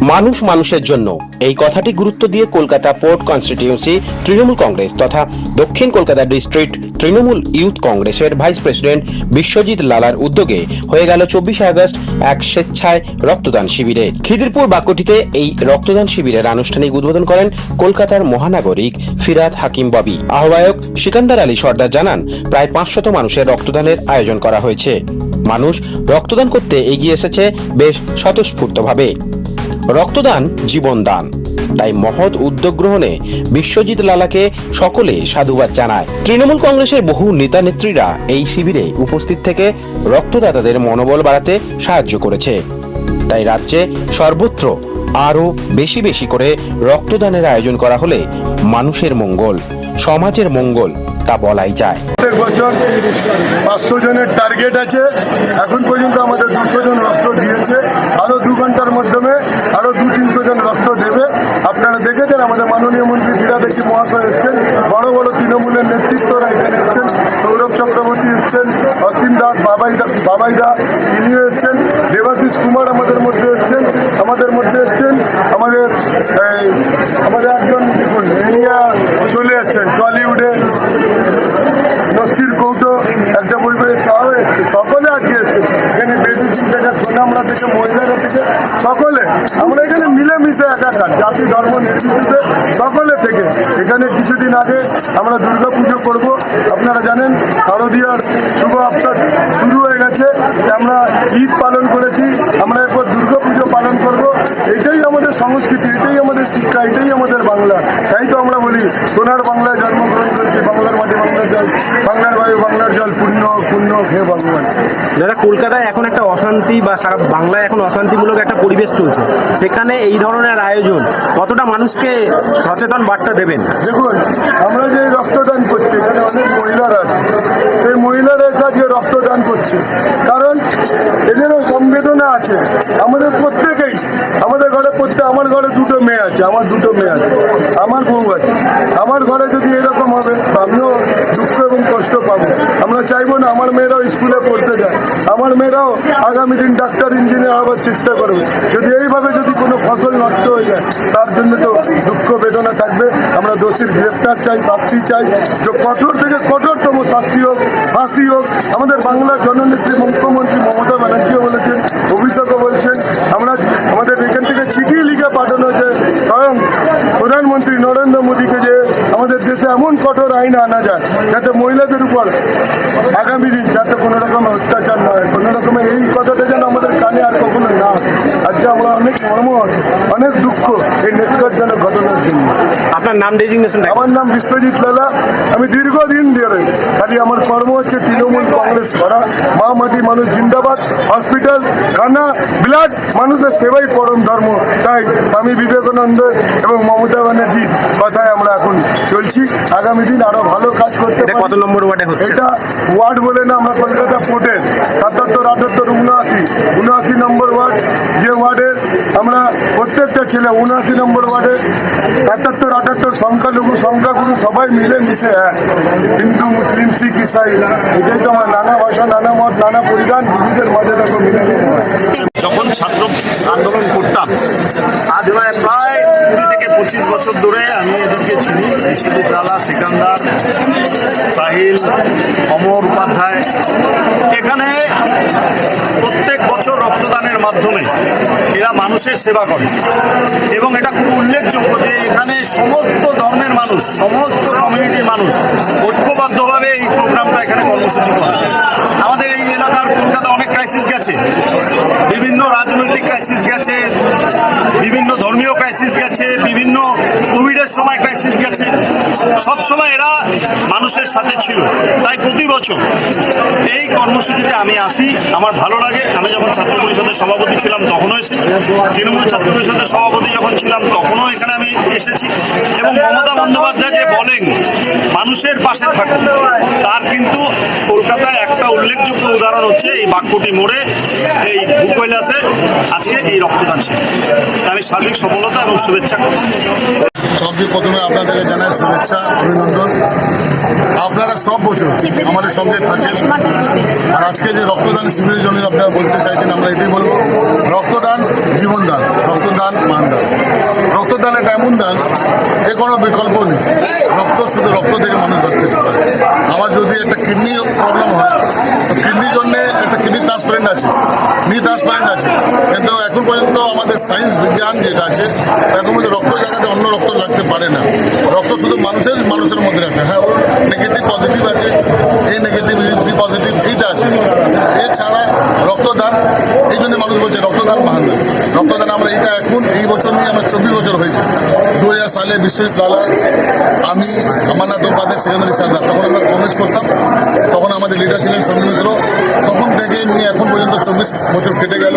মানুষ মানুষের জন্য। এই কথাটি গুরুত্ব দিয়ে Kolkata port constituency Trinamool Congress তথা দক্ষিণ কলকাতা ডিস্ট্রিক্ট তৃণমূল ইউথ কংগ্রেসের ভাইস প্রেসিডেন্ট বিশ্বজিৎ লালার উদ্যোগে হয়ে গেল চব্বিশে আগস্ট এক স্বেচ্ছায় রক্তদান শিবিরে। খিদিরপুর বাক্যটিতে এই রক্তদান শিবিরের আনুষ্ঠানিক উদ্বোধন করেন কলকাতার মহানাগরিক ফিরাদ হাকিম ববি। আহ্বায়ক সিকান্দার আলী সর্দার জানান, প্রায় পাঁচশত মানুষের রক্তদানের আয়োজন করা হয়েছে। মানুষ রক্তদান করতে এগিয়ে এসেছে বেশ স্বতঃস্ফূর্তভাবে। রক্তদান জীবনদান তাই মহৎ উদ্যোগ গ্রহণে বিশ্বজিৎ লালাকে সকলে সাধুবাদ জানায়। তৃণমূল কংগ্রেসের বহু নেতা নেত্রীরা এই শিবিরে উপস্থিত থেকে রক্তদাতাদের মনোবল বাড়াতে সাহায্য করেছে। তাই রাজ্যে সর্বত্র আরও বেশি বেশি করে রক্তদানের আয়োজন করা হলে মানুষের মঙ্গল, সমাজের মঙ্গল তা বলাই যায়। প্রত্যেক বছর পাঁচশো জনের টার্গেট আছে। এখন পর্যন্ত আমাদের দুশো জন রক্ত দিয়েছে। আরও দু ঘণ্টার মাধ্যমে আরও দু তিনশো জন রক্ত দেবে। আপনারা দেখেছেন আমাদের মাননীয় মন্ত্রী বিরাদেশী মহাশয় এসছেন। বড় বড় থেকে মহিলারা থেকে সকলে, আমরা এখানে মিলেমিশে একাকার, জাতি, ধর্ম, নির্বিশেষে সকলে থেকে। এখানে কিছুদিন আগে আমরা দুর্গা পুজো করব। আপনারা জানেন, শারদীয়ার শুভ অবসর শুরু হয়ে গেছে আমরা ঈদ পালন করেছি আমরা এরপর দুর্গা পুজো পালন করব এটাই আমাদের সংস্কৃতি এটাই আমাদের শিক্ষা এটাই আমাদের বাংলা তাই তো আমরা বলি সোনার বাংলায় জন্মগ্রহণ করেছি বাংলার মাটি বাংলার জল বাংলার বায়ু বাংলার জল পুণ্য পুণ্য হে ভগবান দাদা কলকাতায় এখন একটা অশান্তি বা সারা বাংলায় এখন অশান্তিমূলক একটা পরিবেশ চলছে। সেখানে এই ধরনের আয়োজন কতটা মানুষকে সচেতন বার্তা দেবেন? দেখুন, আমরা যে রক্তদান করছি, এখানে অনেক মহিলারা আছে। সেই মহিলারা এসে আজকে রক্তদান করছে। কারণ এদেরও সংবেদনা আছে। আমাদের প্রত্যেকেই, আমাদের ঘরে প্রত্যেক, আমার ঘরে দুটো মেয়ে আছে, আমার দুটো মেয়ে আছে, আমার বউ আছে। আমার ঘরে যদি এরকম হবে আমিও দুঃখ এবং কষ্ট পাবো। আমরা চাইব না আমার মেয়েরাও স্কুলে পড়তে যায়, আমার মেয়েরাও আগামী দিন ডাক্তার, ইঞ্জিনিয়ার হওয়ার চেষ্টা করবে। যদি এইভাবে যদি কোনো ফসল নষ্ট হয়ে যায়, তার জন্য তো দুঃখ বেদনা থাকবে। আমরা দোষীর গ্রেপ্তার চাই, শাস্তি চাই। যে কঠোর থেকে কঠোরতম শাস্তি হোক, ফাঁসি হোক, আমাদের বাংলার জননেত্রী মুখ্যমন্ত্রী মমতা ব্যানার্জিও বলেছেন, অভিষেকও বলছেন, আমরা আমাদের এখান থেকে চিঠি লিখে পাঠানো হয়েছে, স্বয়ং প্রধানমন্ত্রী নরেন্দ্র মোদীকে যে আমাদের দেশে এমন কঠোর আইন আনা যায়, যাতে মহিলাদের উপর আগামী দিন যাতে কোনো রকম অত্যাচার না হয়, কোনো রকমের এই কথাটা যেন আমাদের নাম ডেজিগনেশনটা আমার নাম বিশ্বজিৎ লালা। আমি দীর্ঘদিন ধরে খালি আমার কর্ম হচ্ছে তৃণমূল কংগ্রেস করা। মা মাটি মানুষ জিন্দাবাদ হসপিটাল খানা ব্লাড মানুষের সেবাই পরম ধর্ম। তাই স্বামী বিবেকানন্দ এবং মমতা ব্যানার্জির কথায় আমরা এখন চলছি। আগামী দিন আরও ভালো কাজ করতে কত নম্বর ওয়ার্ডে হচ্ছে? এটা ওয়ার্ড বলে না আমরা কলকাতা পোর্টের সাতাত্তর আটাত্তর উনআশি। উনআশি নম্বর ওয়ার্ড যে ওয়ার্ডের আমরা প্রত্যেকটা ছেলে উনআশি নম্বর ওয়ার্ডে সাতাত্তর আটাত্তর সংখ্যালঘু, সংখ্যাগুরু সবাই মিলে মিশে এক। হিন্দু, মুসলিম, শিখ, ইসাই এটাই তো আমার নানা ভাষা, নানা মত, নানা পরিধান বিবিধের মাঝে দেখো মিলে যখন ছাত্র আন্দোলন করতাম, আজ নয়, প্রায় কুড়ি থেকে পঁচিশ বছর ধরে আমি এদেরকে চিনি। সিকান্দার, সাহিল, অমর উপাধ্যায় এখানে প্রত্যেক বছর রক্তদানের মাধ্যমে এরা মানুষের সেবা করে। এবং এটা খুব উল্লেখযোগ্য যে এখানে সমস্ত ধর্মের মানুষ, সমস্ত কমিউনিটির মানুষ ঐক্যবদ্ধভাবে এই প্রোগ্রামটা এখানে কর্মসূচি করে। আমাদের এই এলাকার কলকাতা অনেক ক্রাইসিস গেছে। বিভিন্ন রাজনৈতিক ক্রাইসিস গেছে, বিভিন্ন ধর্মীয় ক্রাইসিস গেছে, বিভিন্ন কোভিডের সময় ক্রাইসিস গেছে। সব সময় এরা মানুষের সাথে ছিল। তাই প্রতি বছর এই কর্মসূচিতে আমি আসি। আমার ভালো লাগে। আমি যখন ছাত্র সভাপতি ছিলাম, তখনও এসেছি। তৃণমূল ছাত্র পরিষদের সভাপতি যখন ছিলাম, তখনও এখানে আমি এসেছি। এবং মমতা বন্দ্যোপাধ্যায় যে বলেন, মানুষের পাশে থাকুন। তার কিন্তু কলকাতায় একটা উল্লেখযোগ্য উদাহরণ হচ্ছে, এই বাক্যটি মোড়ে এই ভূকৈলাসে আজকে এই রক্তদান তাই আমি সার্বিক সফলতা এবং শুভেচ্ছা সবচেয়ে প্রথমে আপনাদেরকে জানাই শুভেচ্ছা, অভিনন্দন। আপনারা সব বছর আমাদের সঙ্গে থাকেন আর আজকে যে রক্তদান শিবিরের জন্য আপনারা বলতে চাইছেন আমরা এটাই বলব রক্তদান জীবনদান রক্তদান রক্তদান একটা এমন দান যে কোনো বিকল্প নেই। রক্ত শুধু রক্ত থেকে মানুষ বাঁচতে পারে। আমার যদি একটা কিডনি প্রবলেম হয় তো কিডনির জন্যে একটা কিডনি ট্রান্সপারেন্ট আছে নি ট্রান্সপারেন্ট আছে। কিন্তু এখন পর্যন্ত আমাদের সায়েন্স বিজ্ঞান যেটা আছে এখন মধ্যে রক্ত জায়গাতে অন্য রক্ত লাগতে পারে না। রক্ত শুধু মানুষের মানুষের মধ্যে রাখে হ্যাঁ ওর নেগেটিভ পজিটিভ আছে এই নেগেটিভ বি পজিটিভ এইটা আছে এছাড়া রক্তদান এই জন্য মানুষ বলছে রক্তদান মহান দান। রক্তদান আমরা এটা এখন এই বছর নিয়ে আমার চব্বিশ বছর হয়েছে সালে বিশ্ববিদ্যালয় আমি আমানাথ উপাধ্যায় সেকেন্ডারি সারদার তখন আমরা কলেজ করতাম, তখন আমাদের লিডার ছিলেন সন্দীপ মিত্র। তখন থেকে নিয়ে এখন পর্যন্ত চব্বিশ বছর কেটে গেল।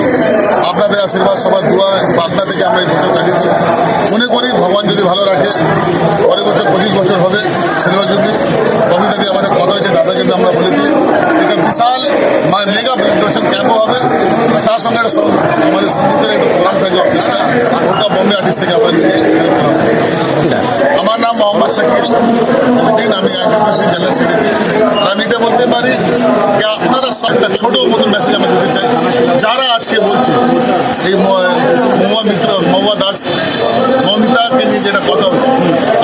আপনাদের আশীর্বাদ, সবার দোয়া বার্তা থেকে আমরা এই বছর কাটিয়েছি। মনে করি ভগবান যদি ভালো রাখে, পরের বছর পঁচিশ বছর হবে সিনেমা যদি কবিতাদি আমাদের কথা হয়েছে, দাদাকে আমরা বলেছি, এটা বিশাল মেগা প্রেজেন্টেশন ক্যাম্পও হবে? তার সঙ্গে একটা আমাদের সঙ্গীতের একটা প্রোগ্রাম থাকবে অর্কেস্ট্রা ওটা বম্বে আর্টিস্ট থেকে আমরা নিয়ে এখানে করা হবে। আমার নাম মোহাম্মদ শাকির দিন আমি এটা বলতে পারি যে আপনারা একটা ছোট মতো মেসেজ আমি দিতে চাই। যারা আজকে বলছে, এই মহুয়া মিত্র, মহুয়া দাস মমিতাকে নিয়ে যেটা কথা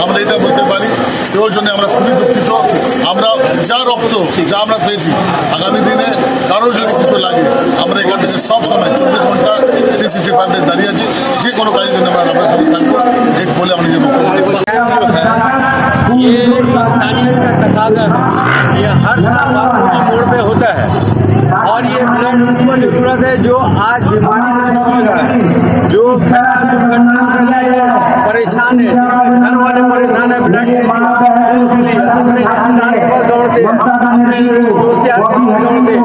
আমরা এটা বলতে পারি ওর জন্য আমরা খুবই দুঃখিত। আমরা যা রক্ত, যা আমরা পেয়েছি, আগামী দিনে কারোর যদি কিছু লাগে আমরা এখান থেকে সব সময় চব্বিশ ঘন্টা থ্রি সিক্সটি ফাইভ ডেজ দাঁড়িয়ে আছি যে কোনো কাজের জন্য আমরা আপনার সঙ্গে থাকবো এই বলে আমি নিজের বক্তব্য দিচ্ছি ये इंसानियत का तकाजा है ये हर साल बापू की मोड़ पे होता है और ये ब्लड उनको जरूरत है जो आज बीमारी से जूझ रहा है जो घटना दुर्घटना के लिए परेशान है जिसके घर वाले परेशान है ब्लड के लिए उनके लिए अपने रिश्तेदार के पास दौड़ते अपने दोस्त यार के पास दौड़ते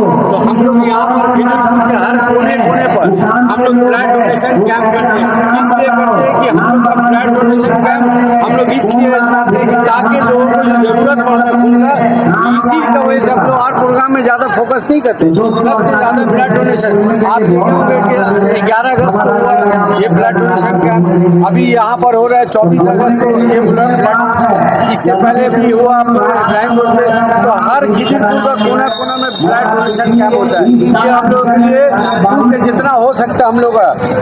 कोने पर हम लोग ब्लड डोनेशन कैंप करते हैं। इसलिए करते हैं कि हम लोग का ब्लड डोनेशन कैंप हम लोग इसलिए रचनाते हैं कि ताकि लोगों को जो ज़रूरत पड़ता है, इसी का वजह से हम लोग और प्रोग्राम में ज़्यादा फोकस नहीं करते। सबसे ज़्यादा ब्लड डोनेशन आप देखोगे कि ग्यारह अगस्त को ये ब्लड डोनेशन कैंप अभी यहाँ पर हो रहा है चौबीस अगस्त को ये ब्लड इससे पहले भी हुआ क्राइम रोड पे तो हर खिदिरपुर का कोना कोना में ब्लड डोनेशन कैंप होता है? ये हम लोग के लिए दूर के जितना हो सकता है हम लोग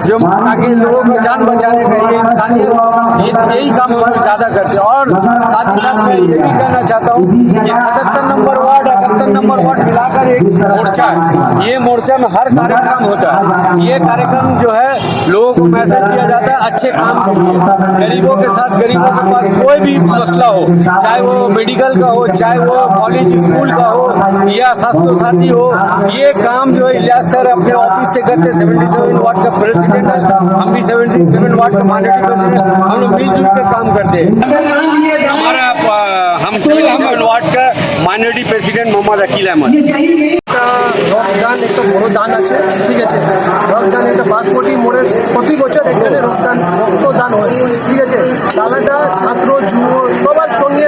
जो ताकि लोगों का जान बचाने का ये इंसानियत यही काम ज़्यादा करते हैं। और साथ ही साथ मैं ये भी कहना चाहता हूँ नंबर वार्ड मिलाकर एक मोर्चा है। ये मोर्चा में हर कार्यक्रम होता है। ये कार्यक्रम जो है लोगों को मैसेज दिया जाता है अच्छे काम के लिए। गरीबों के साथ गरीबों के पास कोई भी मसला हो चाहे वो मेडिकल का हो चाहे वो कॉलेज स्कूल का हो या स्वास्थ्य साथी हो ये काम जो है इलियास सर अपने ऑफ़िस से करते सेवेंटी सेवन वार्ड का प्रेसिडेंट है। हम भी सेवेंटी सेवन वार्ड का माइनॉरिटी प्रेसिडेंट हम लोग मिलजुल के काम करते हैं। মাইনরিটি প্রেসিডেন্ট মোহাম্মদ আকিল আহমদ রক্তদান একটা বড় দান আছে, ঠিক আছে? রক্তদান একটা বাসপটি মোড়ে প্রতি বছর এখানে রক্তদান রক্তদান হয়, ঠিক আছে? দাদাটা ছাত্র যুব সবার সঙ্গে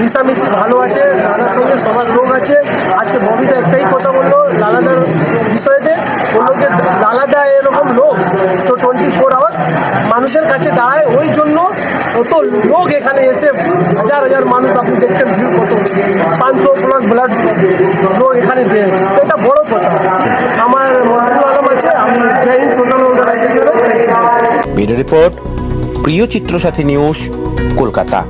মিশামিশি ভালো আছে দাদার সঙ্গে সবার লোক আছে। আজকে ববিতা একটাই কথা বলল লালাদার বিষয়েতে বলল যে লালাদা এরকম লোক তো টোয়েন্টি ফোর আওয়ার্স মানুষের কাছে দাঁড়ায়, ওই জন্য কত লোক এখানে এসে হাজার হাজার মানুষ আপনি দেখতেন ভিড় কত? পাঁচশো প্লাস ব্লাড লোক এখানে দেয়। এটা বড় কথা। আমার মহাজুল আলম আছে, আমি জয় হিন্দ সোশ্যাল অর্গানাইজেশনের রিপোর্ট, প্রিয় চিত্রসাথী নিউজ, কলকাতা।